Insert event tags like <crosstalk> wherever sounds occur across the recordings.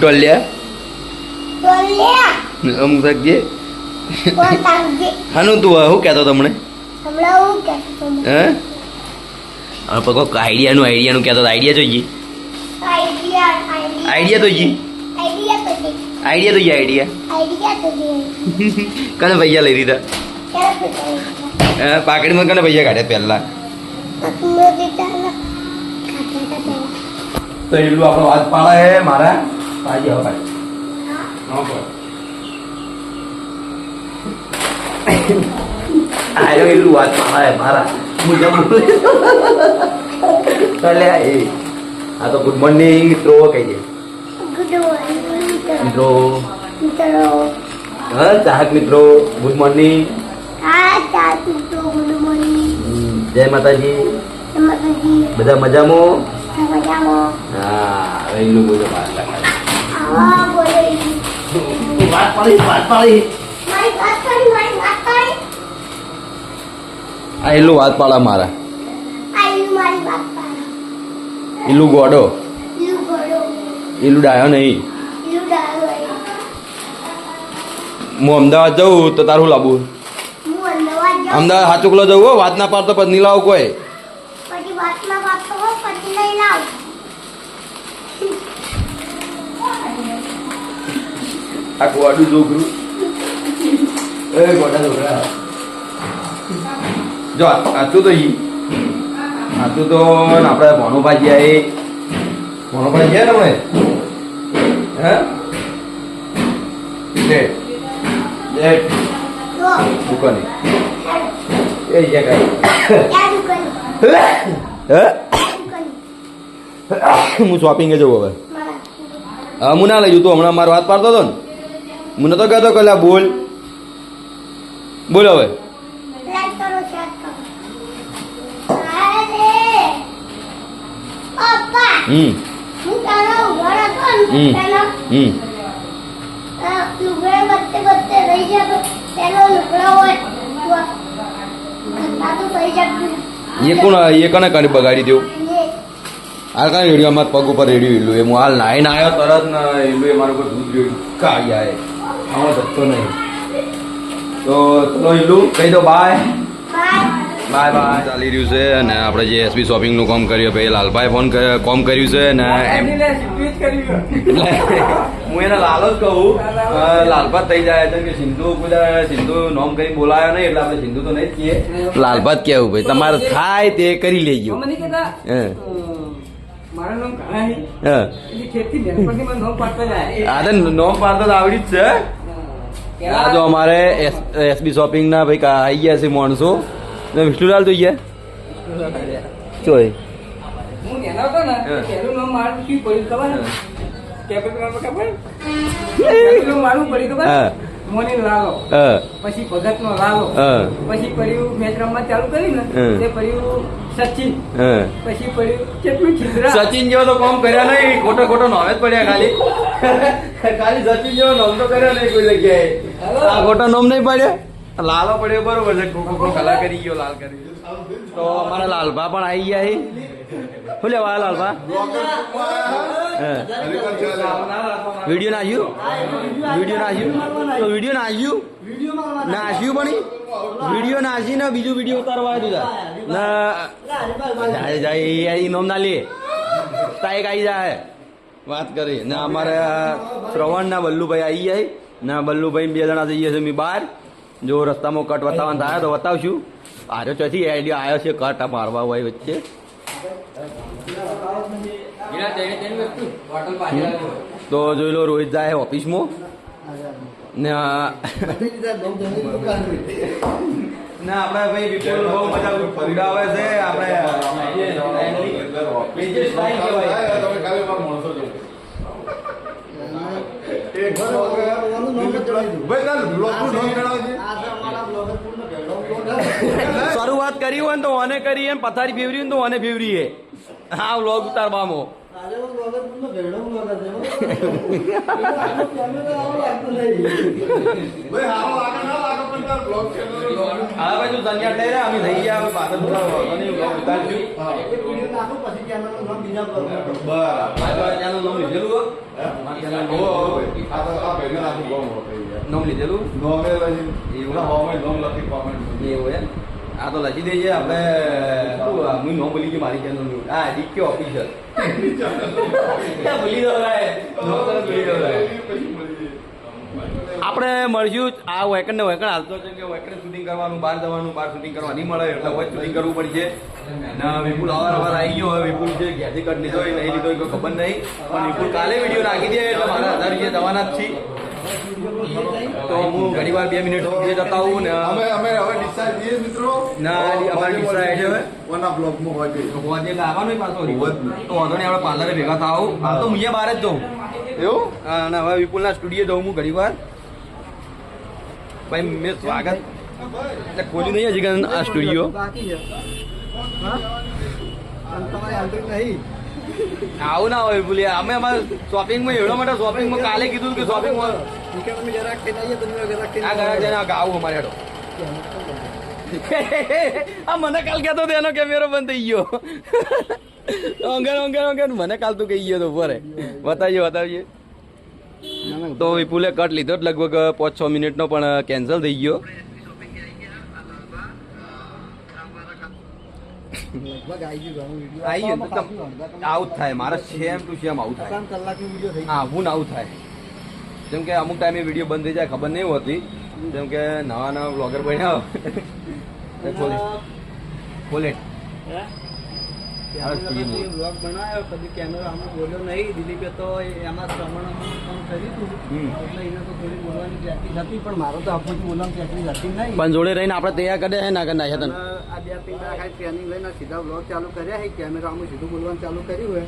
ટોલ્યા બોલ્યા અમુક થાકજે હાનું તું શું કહેતો તમને હમણાં હું હવે પકો આઈડિયાનું આઈડિયાનું કહેતો આઈડિયા જોઈએ. Idea idea. આઈડિયા તો જી. આઈડિયા તો જી. આઈડિયા કને પૈસા લઈ લીધા? ક્યારે પૂછાય કને પૈસા કાઢ્યા પહેલા? દીધા એટલું આપણો વાત પાડા હે મારા. પાજી હવે પાડી આયો એટલું વાત પાડા હે મારા મુજા બોલે ચાલે આ એ આ તો ગુડ મોર્નિંગ મિત્રો કહી દે ગુડ મોર્નિંગ મિત્રો મિત્રો હા ચાહક મિત્રો ગુડ મોર્નિંગ હા ચા મિત્રો ગુડ મોર્નિંગ જય માતાજી માતાજી બધા મજામાં મજામાં હા હવે એટલું બોલો વાત આવા બોલે વાત પાડી વાત પાડી. મારી વાત કરી મારી વાત કરી આ એટલું વાત પાડા મારા. એલું મારી વાત ગોડો. એલું ગોડો. ડાયો નહીં. ડાયો હું અમદાવાદ જઉં તો તારું લાવું હું અમદાવાદ હાચુકલો જવું હો? વાત ના પાડતો પછી લાવ લાવું કોઈ. પછી વાત ના પાડતો પછી લઈ લાવ. આ ગોડું જોગરું એ ગોડા જોગરા જો આતું તો ઈ. આતું તો આપણે ભણોભાઈ ગયા એ. ભણોભાઈ ગયા ને હે? લે લે દુકાને. એ જ ક્યાં દુકાન? હે? શોપિંગે જવું હવે. મારા. હા હું ના લઈ જઉં તું હમણાં મારો વાત પાડતો હતો ને. હું નતો કહેતો કે લા બોલ. બોલ હવે. હમ. હમ. હમ. એ કોણ એ કને કરી બગાડી દેવું હાલ કાંઈ રેડિયો અમારા પગ ઉપર રેડિયો એટલું એ હું હાલ નાઈને આવ્યો તરત ને એટલું એ મારું પર દૂધ રેડ્યું. કાઢી આવે આમાં ધક્કો નહીં. તો ચલો ઇલ્લું કહી દો બાય બાય બાય બાય ચાલી રહ્યું છે અને આપણે જે એસબી શોપિંગનું કામ કર્યું ભાઈ લાલભાઈ ફોન કોમ કર્યું છે ને એમ <laughs> હું એને લાલો જ કહું. લાલભાત થઈ જાય છે કે સિંધુ બધા સિંધુ નોમ કરી બોલાયો નહીં એટલે આપણે સિંધુ તો નહીં જ કહીએ. લાલભાત કેવું ભાઈ તમારે થાય તે કરી લેજો. મને હે. નામ પાડતા જાય. આ નોમ પાડતો આવડી જ છે. આ તો અમારે એસબી શોપિંગ ના ભાઈ કા- આઈ ગયા છે માણસો. ને વિષ્ણુલાલ તો ગયા? ચોય. મારું ખબર? મોની લાલો. પછી ભગત નો લાલો પછી પડ્યું મેચ રમવા ચાલુ કરી ને તે પડ્યું સચિન. પછી પડ્યું કેટલું છિદ્રા. સચિન જેવો તો કોમ કર્યા નહીં. ખોટો ખોટો નોમે જ પડ્યા ખાલી. ખાલી સચિન જેવો નોમ તો કર્યો નહીં કોઈ જગ્યાએ. આ ખોટો નોમ નહીં પડ્યો. લાલો પડ્યો બરોબર છે. ખો કલા કરી ગયો લાલ કરી તો અમારા લાલભા પણ આવી ગયા છે શું લેવા લાલભા. વીડિયો નાખ્યું? વીડિયો નાખ્યું? તો વીડિયો નાખ્યું? નાખ્યું પણ વીડિયો નાખીને બીજું વીડિયો ઉતારવા આવ્યું ના. ના લે. તાઈક આવી જાય વાત કરી. ને અમારે શ્રવણ ના બલ્લુભાઈ આવી જાય ના બલ્લુભાઈ બે જણા જઈએ છે મેં બહાર જો રસ્તામાં કટ વતાવવાનું થાય તો બતાવશું આર્યો ચોથી આઈડિયા આવ્યો છે કાંટા મારવા હોય વચ્ચે. તો જોઈ લો રોહિત જાય ઓફિસમાં. ને ના આપણે ભાઈ વિપુલ બહુ મજા આવે છે આપણે. <laughs> શરૂઆત કરી હોય ને તો ઓને કરી એમ પથારી ફેવરી હોય ને તો ઓને ફેવરી એ હા વ્લોગ ઉતારવામાં ભાઈ ના હા તું લઈ અમે થઈ ગયા પાછળ ઉતારશું. તો ત્યાંનું નામ લીધેલું? હો. મારે ત્યાંનું લખી લીધેલું એવું એમ? આ તો લખી દઈએ આપણે હું નોમ ભૂલી ગયું મારી ચેનલનું હા ડીકે ઓફિસર ભૂલી નામ ભૂલી આપણે મળશું આ વેકન ને વેકન હાલતો છે કે વેકન શૂટિંગ કરવાનું બહાર જવાનું બહાર શૂટિંગ કરવા નહીં મળે એટલે વચ શૂટિંગ કરવું પડશે. અને વિપુલ અવાર અવાર આવી ગયો. હવે વિપુલ છે ઘેરથી કટ લીધો હોય નહીં લીધો હોય ખબર નહીં. પણ વિપુલ કાલે વીડિયો નાખી દે એટલે મારા હજાર રૂપિયા દવાના જ છીએ. તો હું ઘણી વાર બે મિનિટ સુધી જતા આવું ને અમે અમે હવે ડિસાઈડ દઈએ મિત્રો. ના, અમારે ડિસાઈડ હવે. વના બ્લોકમાં હોય છે. ભગવાન એટલે આવવાનું પાછો હોવ તો વાંધો નહીં આપણે પાર્લરે ભેગા થાવ હાલ તો હું બહાર જ જઉં. એવું? હા, અને હવે વિપુલના સ્ટુડિયો જઉં હું ઘણી વાર ભાઈ મેં સ્વાગત એટલે ખોલ્યું નહીં હજી આ સ્ટુડિયો બાકી છે. તમારી હાલતી નહીં? આવું ના હોય વિપુલ અમે અમારે શોપિંગમાં એવડો માટે શોપિંગમાં કાલે કીધું કે તમે જરાક આ છે ને અમારે હેડો. આ મને કાલ કહેતો હતો એનો કેમેરો બંધ થઈ ગયો. ઓંગર ઓંગર ઓંગર મને કાલ તું કહી ગયો તો ભરે બતાવીએ બતાવીએ. તો વિપુલે કટ લીધો લગભગ પાંચ છ મિનિટનો પણ કેન્સલ થઈ ગયો. લગભગ આવી ગયું વીડિયો આવી ગયું તો આવું થાય મારે સેમ ટુ સેમ આવું થાય. ત્રણ કલાકનો વીડિયો થઈ હા હું આવું થાય. જેમ કે અમુક ટાઈમે વીડિયો બંધ થઈ જાય ખબર નહીં હોતી. જેમ કે નવા નવા બ્લોગર બન્યા. બોલે ગયો બ્લોગ બનાવ્યો પછી કેમેરો આમ બોલ્યો નહીં દિલીપે તો એમાં શ્રવણ કામ કર્યું હતું. હમ. એટલે એને તો થોડી બોલવાની પ્રેક્ટિસ હતી પણ મારો તો આપણને બોલવાની પ્રેક્ટિસ હતી નહીં. પણ જોડે રહીને આપણે તૈયાર કરે છે ના કરી નાખ્યા તને. આ બે દાડા ખાલી ટ્રેનિંગ લઈને સીધા બ્લોગ ચાલુ કર્યા છે કેમેરા અમે સીધું બોલવાનું ચાલુ કર્યું હોય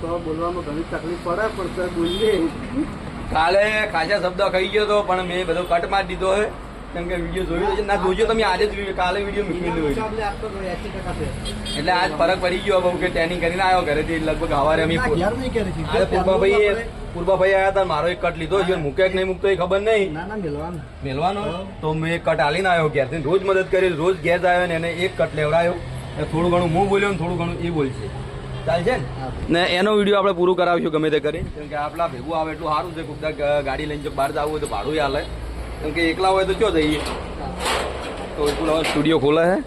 તો બોલવામાં ઘણી તકલીફ પડે પણ સર બોલીએ. કાલે ખાસા શબ્દો ખાઈ ગયો હતો પણ મેં બધો કટ મારી દીધો છે કેમ કે વીડિયો જોયો છે ના જોજો તમે આજે જ કાલે વીડિયો મૂકી દીધો એટલે આજ ફરક પડી ગયો બહુ કે ટ્રેનિંગ કરીને આવ્યો ઘરેથી લગભગ હવારે અમે પૂર્વાભાઈ પૂર્વાભાઈ આવ્યા હતા મારો એક કટ લીધો છે મૂકે કે નહીં મૂકતો એ ખબર નહીં. મેલવાનો. તો મેં એક કટ આલીને આવ્યો ઘેરથી રોજ મદદ કરી રોજ ઘેર આવ્યો ને એને એક કટ લેવડાયો. થોડું ઘણું હું બોલ્યો ને થોડું ઘણું એ બોલશે. ચાલશે ને? ને એનો વીડિયો આપણે પૂરું કરાવીશું ગમે તે કરી. કેમ કે આપણા ભેગું આવે એટલું સારું છે કોક ગાડી લઈને જો બહાર જવું હોય તો ભાડું હાલે કેમ કે એકલા હોય તો ક્યો જઈએ? તો હવે સ્ટુડિયો ખોલે હે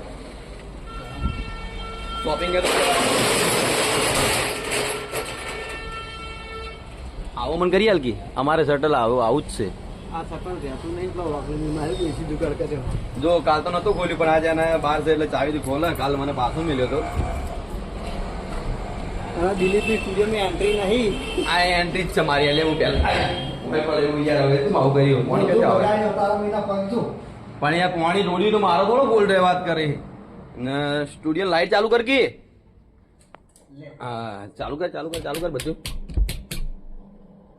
શોપિંગ આવો મન કરી હાલકી અમારે શટલ આવો આવું જ છે. જો કાલ તો નતું ખોલ્યું પણ આજે એને બહાર છે એટલે ચાવીથી ખોલે. કાલ મને પાછો મળ્યો હતો અને દિલીપની સ્ટુડિયો એન્ટ્રી નહીં. આ એન્ટ્રી જ છે મારી એટલે હું પહેલા. પણ એવું યાર હવે શું આવું કર્યું? પાણી ક્યાંથી આવે પણ યાર પાણી ડોળ્યું તો મારો થોડો બોલ રે વાત કરી. ને સ્ટુડિયો લાઈટ ચાલુ કર કે? હા ચાલુ કર ચાલુ કર ચાલુ કર બધું.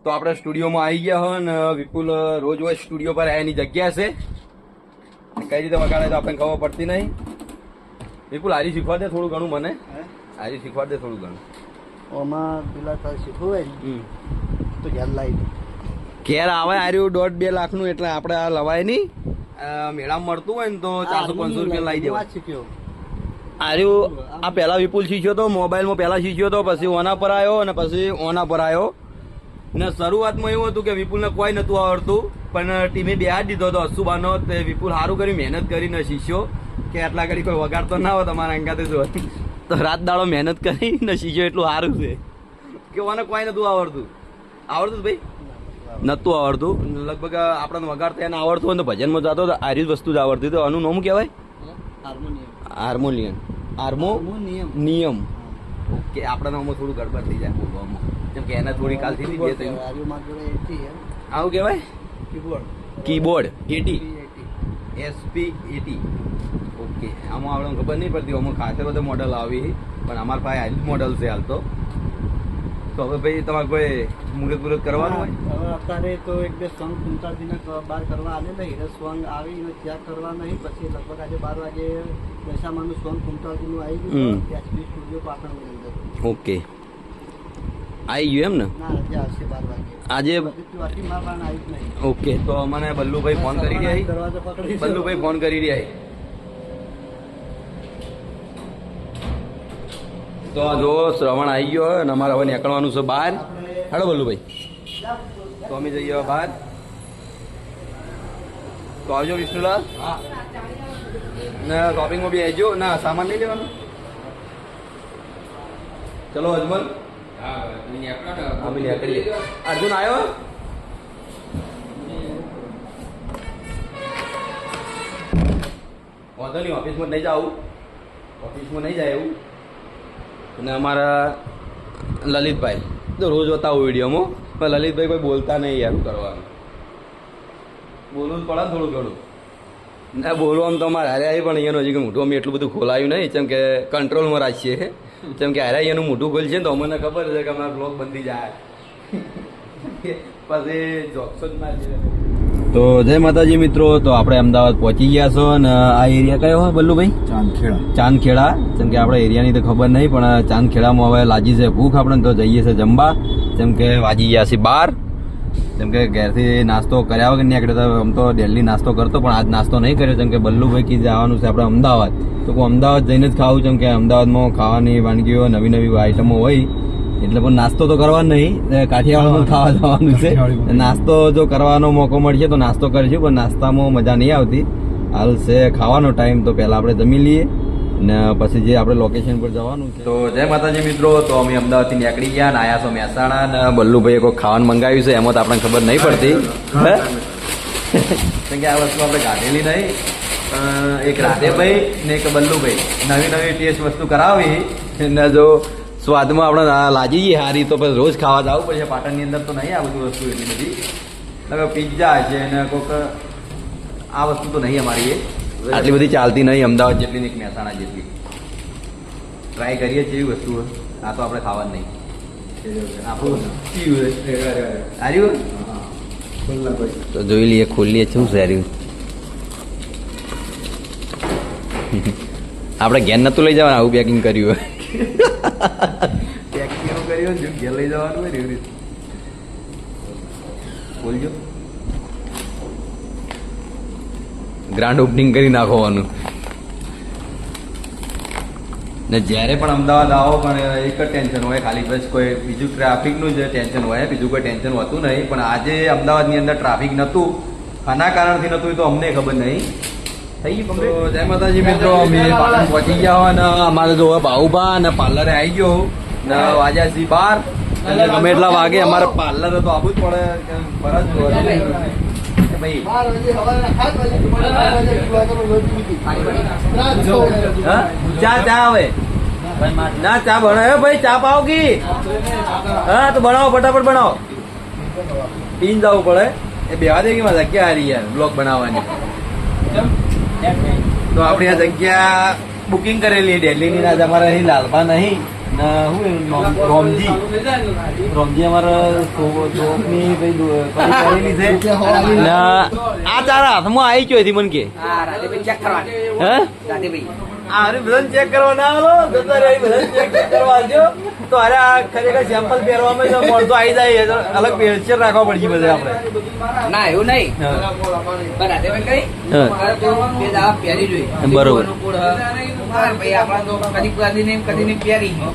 તો આપણે સ્ટુડિયોમાં આવી ગયા હોય ને વિપુલ રોજ રોજ સ્ટુડિયો પર એની જગ્યા છે. કઈ રીતે વગાડે તો આપણને ખબર પડતી નહીં. વિપુલ હારી શીખવા દે થોડું ઘણું મને. હારી શીખવા દે થોડું ઘણું. આમાં પેલા શીખવું હોય તો ઘેર લાવી. ઘેર આવે આર્યું દોઢ બે લાખનું એટલે આપણે આ લવાય નહીં. મેળામાં મળતું હોય ને તો ચારસો પાંચસો રૂપિયા લાવી દેવા જ આર્યું આ પહેલા વિપુલ શીખ્યો તો મોબાઈલમાં પહેલા શીખ્યો હતો પછી ઓના પર આવ્યો અને પછી ઓના પર આવ્યો. ને શરૂઆતમાં એવું હતું કે વિપુલને કોઈ નતું આવડતું પણ ટીમે બે હાથ દીધો હતો અસુબાનો તે વિપુલ સારું કર્યું મહેનત કરીને શીખ્યો કે આટલા ઘડી કોઈ વગાડતો ના હોય તમારા અંગાતે જો. તો રાત દાડો મહેનત કરીને શીખ્યો એટલું સારું છે. કે ઓને કોઈ નતું આવડતું. આવડતું ભાઈ. નતું આવડતું. લગભગ આપણને વગાડતા એને આવડતું હોય ને તો ભજનમાં જતો તો આરી જ વસ્તુ જ આવડતી તો આનું નામ કહેવાય? હાર્મોનિયમ. હાર્મો હાર્મોનિયમ. નિયમ. ઓકે આપણા નામમાં થોડું ગડબડ થઈ જાય. બોલવામાં જેમ કે એના થોડી કાલ થઈ ગઈ આવું કહેવાય keyboard. Keyboard. AT. SP AT. Okay આમાં આપણે ખબર નહીં પડતી. આમાં ખાતર બધા મોડલ આવી. પણ અમારા પાસે હાલ મોડલ છે હાલ તો. તો હવે ભાઈ તમારે કોઈ મુહૂર્ત મુહૂર્ત કરવાનું હોય? હવે અત્યારે તો એક બે સોંગ કુંતાજીને બહાર કરવા આવેલા નહીં. સોંગ આવી અને ત્યાં કરવા નહીં. પછી લગભગ આજે બાર વાગે દશામાનું સોંગ કુંતાજીનું આવી. ગયું એચપી સ્ટુડિયો પાટણની ઓકે. આવી ગયું એમ ને? ના બાર વાગે. આજે આવી ઓકે તો મને બલ્લુભાઈ ફોન કરી રહ્યા બલ્લુભાઈ ફોન કરી રહ્યા તો જો શ્રવણ આવી ગયો અને અમારે હવે નીકળવાનું છે બહાર. હેડો બલ્લુભાઈ. તો અમે જઈએ બહાર તો આવજો વિષ્ણુલાલ. ને શોપિંગમાં બી આવજો. ના સામાન નહીં લેવાનો? ચલો અજમલ. અર્જુન આવ્યો વાંધો નહીં ઓફિસમાં નહીં જાઉં. ઓફિસમાં નહીં જાય એવું. અને અમારા લલિતભાઈ. તો રોજ બતાવું વિડીયોમાં. પણ લલિતભાઈ કોઈ બોલતા નહીં યાર કરવાનું? બોલવું પડે થોડું ઘણું. ના, બોલવું આમ તો અમારે હારે પણ અહીંયાનું હજી મોટું અમે એટલું બધું ખોલાયું નહીં. જેમ કે કંટ્રોલમાં રાખીએ. જેમ કે હારે અહીંયાનું મોઢું ખોલશે તો અમને ખબર છે કે અમારા બ્લોગ બંધી જાય. <laughs> પછી જોક્સો જ મારી તો જય માતાજી મિત્રો તો આપણે અમદાવાદ પહોંચી ગયા છો અને આ એરિયા કયો હોય બલ્લુભાઈ? ચાંદખેડા. ચાંદખેડા. જેમ કે આપણે એરિયાની તો ખબર નહીં પણ ચાંદખેડામાં હવે લાજી છે ભૂખ. આપણે તો જઈએ છે જમવા. જેમ કે વાજી ગયા છે બાર. જેમ કે ઘેરથી નાસ્તો કર્યા વગર નીકળ્યો તો આમ તો ડેલી નાસ્તો કરતો પણ આજ નાસ્તો નહીં કર્યો જેમ કે બલ્લુભાઈ કીધે જવાનું છે આપણે અમદાવાદ. તો હું અમદાવાદ જઈને જ ખાવું જેમ કે અમદાવાદમાં ખાવાની વાનગીઓ નવી નવી આઈટમો હોય. એટલે પણ નાસ્તો તો કરવાનો નહીં. એ કાઠિયાવાડમાં ખાવા જવાનું છે. નાસ્તો જો કરવાનો મોકો મળશે તો નાસ્તો કરીશું પણ નાસ્તામાં મજા નહીં આવતી. હાલ છે ખાવાનો ટાઈમ તો પહેલા આપણે જમી લઈએ. ને પછી જે આપણે લોકેશન પર જવાનું છે. તો જય માતાજી મિત્રો તો અમે અમદાવાદથી નીકળી ગયા ને આયા છો મહેસાણા ને બલ્લુભાઈએ કોઈ ખાવાનું મંગાવ્યું છે એમાં તો આપણને ખબર નહીં પડતી? કેમ કે આ વસ્તુ આપણે કાઢેલી નહીં. એક રાધેભાઈ ને એક બલ્લુભાઈ. નવી નવી ટેસ્ટ વસ્તુ કરાવી ને જો સ્વાદમાં આપણે લાગી ગઈ હારી તો પછી રોજ ખાવા જવું પડશે પાટણની અંદર તો નહીં આ બધું વસ્તુ એટલી બધી. હવે પિઝા છે અને કોઈક આ વસ્તુ તો નહીં અમારી આટલી બધી ચાલતી નહીં, અમદાવાદ જેટલી ને મહેસાણા જેટલી. ટ્રાય કરીએ છીએ એવી વસ્તુ આ તો આપણે ખાવા જ નહીં. તો જોઈ લઈએ, ખોલીએ, શું હાર્યું <laughs> આપણે ઘેર નતું લઈ જવાનું, આવું પેકિંગ કર્યું પેકિંગ એવું જવાનું બોલજો. ગ્રાન્ડ ઓપનિંગ કરી નાખવાનું. ને જ્યારે પણ અમદાવાદ આવો, પણ એક જ ટેન્શન હોય, ખાલી બસ કોઈ બીજું ટ્રાફિકનું જ ટેન્શન હોય, બીજું કોઈ ટેન્શન હોતું નહીં. પણ આજે અમદાવાદની અંદર ટ્રાફિક નહોતું. આના કારણથી નહોતું, એ તો અમને ખબર નહીં? તો જય માતાજી મિત્રો અમે પાટણ પહોંચી ગયા હોય ને અમારે જો બાહુબા અને પાર્લરે આવી ગયો ને છે બાર એટલે ગમે એટલા વાગે અમારે પાર્લર તો આવવું જ પડે ફરજ ભાઈ? ચા ચા આવે ના ચા બનાવો ભાઈ ચા પાવ કી હા તો બનાવો ફટાફટ બનાવો પીન જવું પડે એ બેવા દેગી કે મારા જગ્યા હારી યાર બ્લોગ બનાવવાની તો આપણે આ જગ્યા બુકિંગ કરેલી દિલ્હીની ના અમારે અહીં લાલભા નહીં ને શું? રોમજી. રોમજી અમારા આ ચોકની કરેલી છે. ને આ તારા હાથમાં આવી ગયો હતી મને કે. હે આ બધાને ચેક કરવા ના આલો જતા રહી બધાને ચેક કરવા આવજો. તો અરે આ ખરેખર સેમ્પલ પહેરવામાં જો મળતો આવી જાય અલગ પેલ્ચર રાખવા પડશે બધે આપણે. ના એવું નહીં. પણ રાધેભાઈ કઈ મારે તો બે દાવા પહેરી બરોબર. ને ને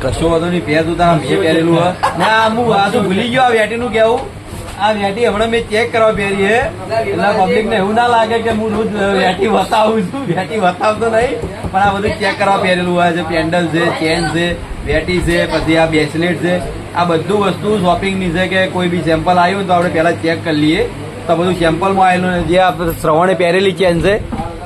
કશો વાંધો નહીં પહેર તું તારા મેં પહેરેલું ના હું આ તો ભૂલી ગયો આ વેટીનું કેવું આ વેટી હમણાં મેં ચેક કરવા પહેરી હે. એટલે પબ્લિક ને એવું ના લાગે કે હું રોજ વેટી વતાવું છું. વેટી વતાવતો નહીં, પણ આ બધું ચેક કરવા પહેરેલું હોય છે. પેન્ડલ છે, ચેન છે, વેટી છે, પછી આ બેસલેટ છે. આ બધું વસ્તુ શોપિંગની છે કે કોઈ બી સેમ્પલ આવ્યું તો આપણે પહેલાં ચેક કરી લઈએ. તો બધું સેમ્પલમાં આવેલું જે આપણે શ્રવણે પહેરેલી ચેન છે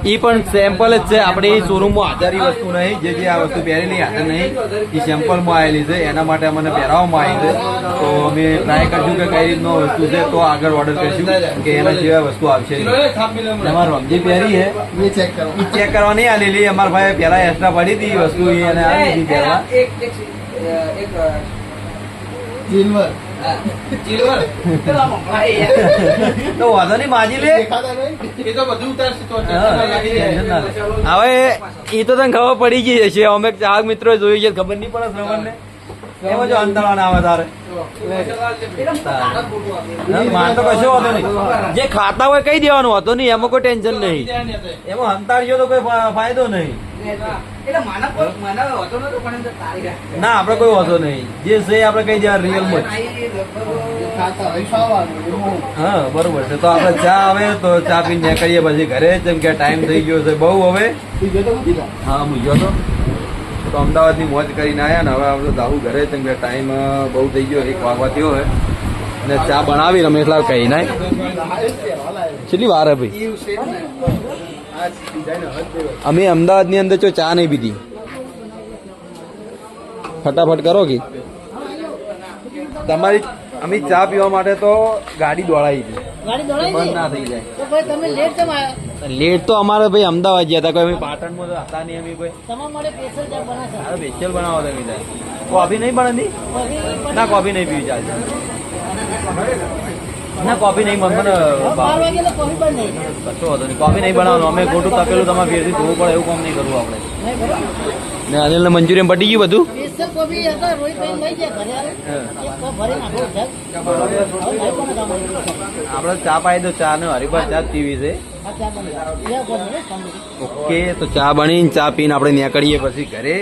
એ પણ સેમ્પલ જ છે. આપણે શોરૂમમાં હાજરી વસ્તુ નહીં. જે જે આ વસ્તુ પહેરેલી હાજર નહીં. એ સેમ્પલમાં આવેલી છે. એના માટે અમને પહેરાવવામાં આવી છે. તો અમે ટ્રાય કરશું કે કઈ રીતનો વસ્તુ છે તો આગળ ઓર્ડર કરીશું કે એના સિવાય વસ્તુ આવશે. અમારે રમજી પહેરી છે. એ ચેક કરો. એ ચેક કરવા નહીં આલેલી. અમારા ભાઈ પહેલા એક્સ્ટ્રા પડી હતી વસ્તુ એ એને આવી હતી પહેરવા સિલ્વર હવે એ તો તને ખબર પડી ગઈ હશે. અમે ચાર મિત્રો જોઈ છે ખબર નહીં પડે શ્રવણને. એમાં જો અંતળા ના આવે તારે? માન તો કશો વાંધો નહીં. જે ખાતા હોય કઈ દેવાનું હતો નહીં. એમાં કોઈ ટેન્શન નહીં. એમાં હંતાડ્યો તો કોઈ ફાયદો નહીં. એટલે મને કોઈ- મને હોતો નતો પણ એમ તો તારી રાખે. ના આપણે કોઈ વાંધો નહીં. જે છે એ આપણે કહી રિયલમાં હા. બરોબર છે. તો આપણે ચા આવે તો ચા પીને નીકળીએ પછી ઘરે જેમ કે ટાઈમ થઈ ગયો છે બહુ હવે. હા હું તો. તો અમદાવાદની મોજ કરીને આવ્યા ને હવે આપણે દાહુ ઘરે જેમ કે ટાઈમ બહુ થઈ ગયો એક વાગવા થયો હોય ને ચા બનાવી રમેશલાલ કહી નાય કેટલી વાર હે ભાઈ? અમે અમદાવાદની અંદર જો ચા નહીં પીધી. ફટાફટ કરો કે? તમારી અમે ચા પીવા માટે તો ગાડી દોડાવી હતી. બંધ ના થઈ જાય. લેટ તો અમારે ભાઈ અમદાવાદ ગયા હતા. કોઈ પાટણમાં તો હતા નહીં અમે ભાઈ. તમારા સ્પેશિયલ બનાવો તમે કોફી નહીં બનતી? ના કોફી નહીં પીવી ચાલશે ના કોફી નહીં મને કશો વાંધો નહીં. કોફી નહીં બનાવવાનું. અમે ખોટું તપેલું તમારે ફેરથી ધોવું પડે એવું કામ નહીં કરવું આપણે. ને અનિલ ને મંચુરિયન પટી ગયું બધું? આપણે ચા પાઈ દો ચા ને હરીફા ચા પીવી છે. ઓકે તો ચા બનીને ચા પીને આપણે નીકળીએ પછી ઘરે.